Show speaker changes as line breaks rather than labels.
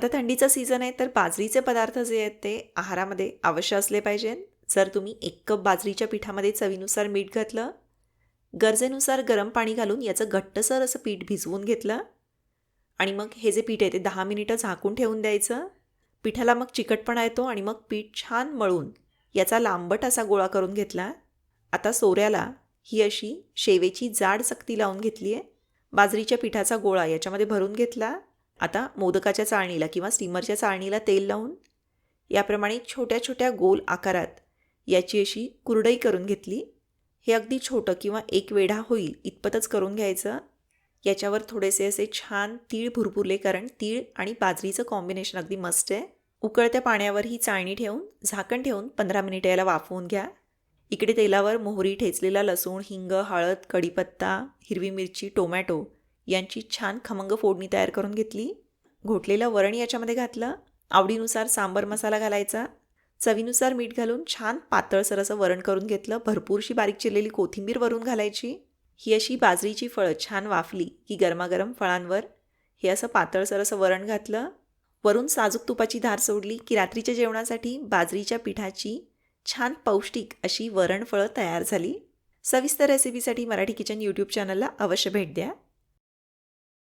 आता थंडीचा सीझन आहे तर बाजरीचे पदार्थ जे आहेत ते आहारामध्ये अवश्य असले पाहिजे जर तुम्ही एक कप बाजरीच्या पिठामध्ये चवीनुसार मीठ घातलं गरजेनुसार गरम पाणी घालून याचं घट्टसर असं पीठ भिजवून घेतलं आणि मग हे जे पीठ आहे ते दहा मिनिटं झाकून ठेवून द्यायचं. पिठाला मग चिकटपणा येतो आणि मग पीठ छान मळून याचा लांबट असा गोळा करून घेतला. आता सोऱ्याला ही अशी शेवेची जाड सक्ती लावून घेतली आहे बाजरीच्या पिठाचा गोळा याच्यामध्ये भरून घेतला. आता मोदकाच्या चाळणीला किंवा स्टीमरच्या चाळणीला तेल लावून याप्रमाणे छोट्या छोट्या गोल आकारात याची अशी कुरडई करून घेतली. हे अगदी छोटं किंवा एक वेढा होईल इतपतच करून घ्यायचं. याच्यावर थोडेसे असे छान तीळ भुरभुरले कारण तीळ आणि बाजरीचं कॉम्बिनेशन अगदी मस्त आहे. उकळत्या पाण्यावर ही चाळणी ठेवून झाकण ठेवून पंधरा मिनिटं याला वाफवून घ्या. इकडे तेलावर मोहरी ठेचलेला लसूण हिंग हळद कढीपत्ता हिरवी मिरची टोमॅटो यांची छान खमंग फोडणी तयार करून घेतली. घोटलेलं वरण याच्यामध्ये घातलं. आवडीनुसार सांबर मसाला घालायचा. चवीनुसार मीठ घालून छान पातळसर असं वरण करून घेतलं. भरपूरशी बारीक चिरलेली कोथिंबीर वरून घालायची. ही अशी बाजरीची फळं छान वाफली की गरमागरम फळांवर. हे असं पातळसर असं वरण घातलं. वरून साजूक तुपाची धार सोडली की रात्रीच्या जेवणासाठी बाजरीच्या पिठाची छान पौष्टिक अशी वरणफळं तयार झाली. सविस्तर रेसिपीसाठी मराठी किचन यूट्यूब चॅनलला अवश्य भेट द्या.